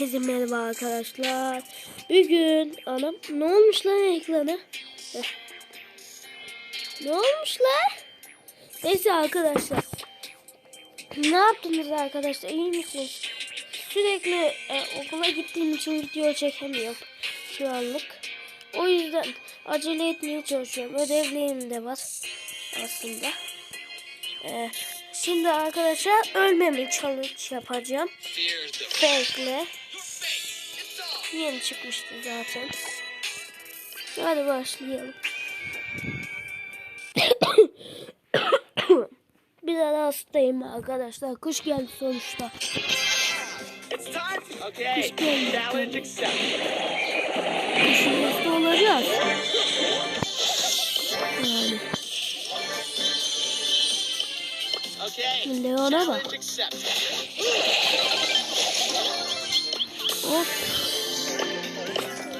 Herkese merhaba arkadaşlar. Bugün anam ne olmuş lan ekrana? Ne olmuş lan? Neyse arkadaşlar. Ne yaptınız arkadaşlar? İyi misiniz? Sürekli e, okula gittiğim için video çekemiyorum şu anlık. O yüzden acele etmeye çalışıyorum. Ödevlerim de var aslında. E, şimdi arkadaşlar ölmemi challenge yapacağım. Fake'le. Yeni çıkmıştı zaten. Hadi başlayalım. Biraz hastayım arkadaşlar. Kış geldi sonuçta. Okay. Challenge accepted. Kışın hasta olacağız. Yani. Leon'a bak. Hop.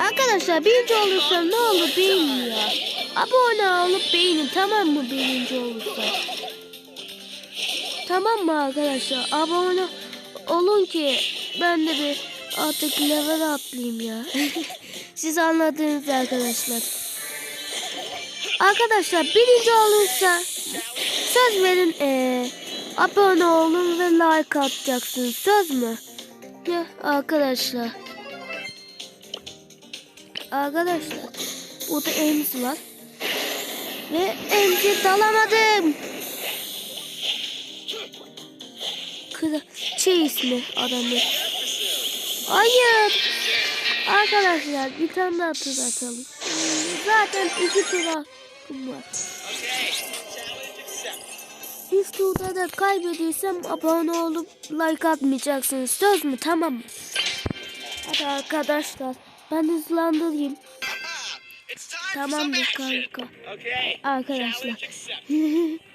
Arkadaşlar birinci olursam ne olur beğenin ya. Abone olup beğenin tamam mı birinci olursa. Tamam mı arkadaşlar? Abone olun ki ben de bir artık level atlayayım ya. Siz anladınız arkadaşlar. Arkadaşlar birinci olursa söz verin eee abone olun ve like atacaksınız. Söz mü? Ne arkadaşlar? Arkadaşlar burada elimiz var. Ve elimize dalamadım. Kıra şey ismi adamı. Hayır. Arkadaşlar bir tane daha tur atalım. Zaten iki tur hakkım var. Bir turda da kaybediyorsam abone olup like atmayacaksınız. Söz mü? Tamam mı? Hadi arkadaşlar. Ben hızlandırayım. Tamamdır kanka. Arkadaşlar.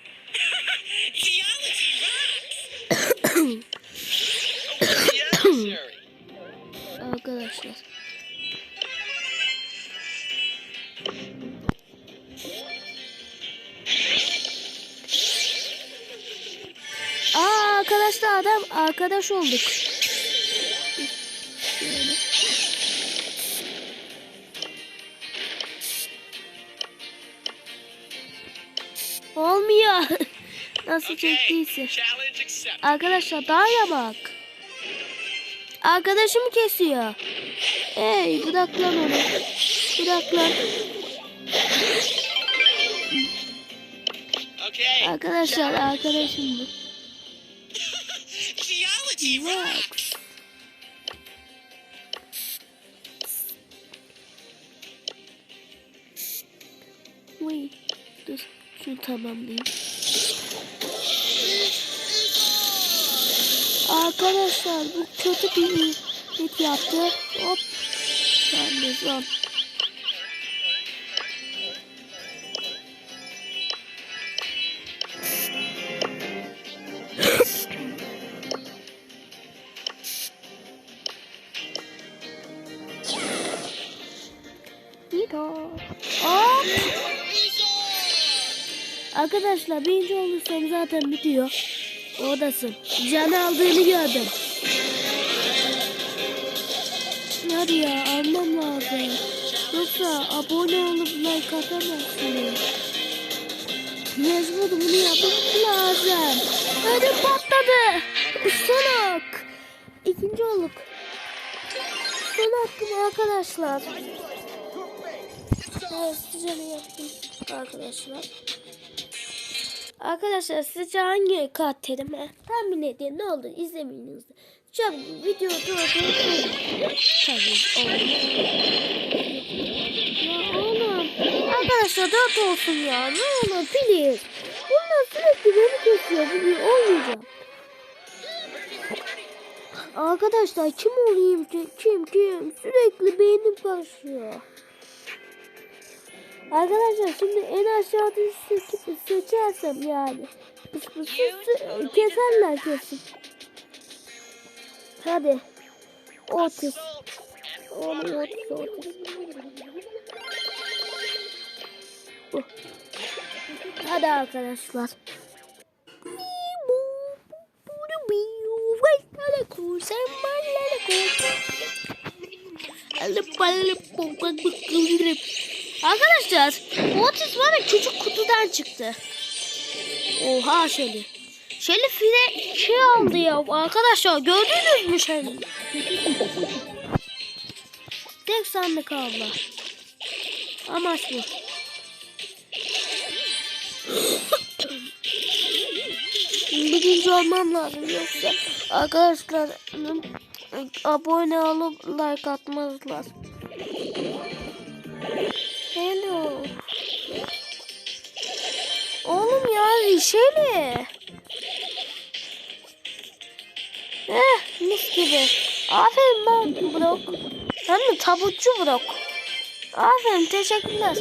Arkadaşlar. Aa arkadaşlar adam arkadaş olduk. Olmuyor. Nasıl çektiyse. Arkadaşlar daha bak. Arkadaşım kesiyor. Hey bırak lan onu. Bırak lan. Okay. Arkadaşlar arkadaşım bu. Geology rocks. Uy. Dur. Şunu tamamlayayım. Arkadaşlar bu kötü bir hit yaptı. Hop. Ben de son. Arkadaşlar birinci olursam zaten bitiyor. Oradasın. Can aldığını gördüm. Hadi ya almam lazım. Yoksa abone olup like atamazsın. Mecbur bunu yapmam lazım. Hadi patladı. Son hak. İkinci olduk. Son hakkım arkadaşlar. Evet sıcağını yaptım arkadaşlar. Arkadaşlar sizce hangi karakterime tahmin edin ne olur izlemeyiniz. Çok video durdu. Tabii oğlum. Ya oğlum. Arkadaşlar dört olsun ya ne olur please. Bunlar sürekli beni kesiyor bugün olmayacak. Arkadaşlar kim olayım ki? Kim kim? Sürekli beynim karışıyor. Arkadaşlar şimdi en aşağıda se- seçersem yani. Pıs pıs pıs keserler kesin. Hadi. Otis. Otis Otis. Bu. Hadi arkadaşlar. Hadi kursen Arkadaşlar Otis var ya küçük kutudan çıktı. Oha Şeli. Şeli file şey aldı ya arkadaşlar gördünüz mü Şeli? Tek sandık abla. Amaç bu. Birinci olmam lazım yoksa arkadaşlar abone olup like atmanız lazım. Hello. Oğlum ya Şeli. Eh mis gibi. Aferin ben Brok. Hem de tabutçu Brok. Aferin teşekkürler.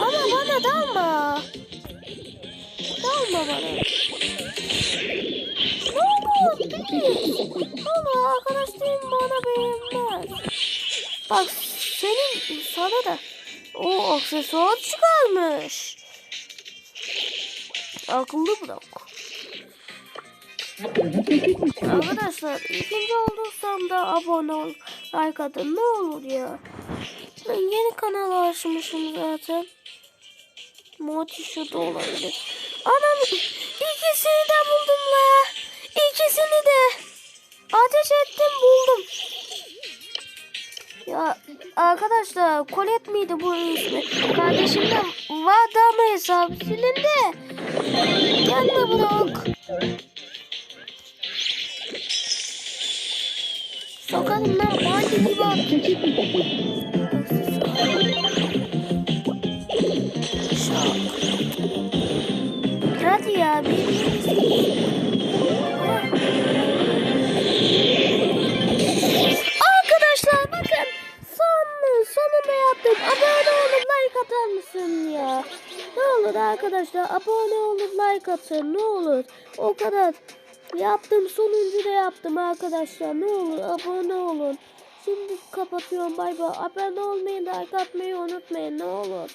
Ama bana dalma. Dalma bana. Ne please. Ama arkadaşlarım bana beğenmez. Bak senin sana da o aksesuar çıkarmış. Akıllı bırak. Arkadaşlar ikinci olursam da abone ol. Like atın ne olur ya. Ben yeni kanal açmışım zaten. Moti şurada olabilir. Anam ikisini de buldum la. Arkadaşlar Colette miydi bu ismi? Kardeşimden vardı ama hesabı silindi. Gelme bırak. Sokalım lan hadi gibi. Hadi ya bir yaptım. Abone olup like atar mısın ya? Ne olur arkadaşlar abone olup like atın ne olur. O kadar yaptım sonuncu da yaptım arkadaşlar ne olur abone olun. Şimdi kapatıyorum bay bay. Abone olmayı like atmayı unutmayın ne olur.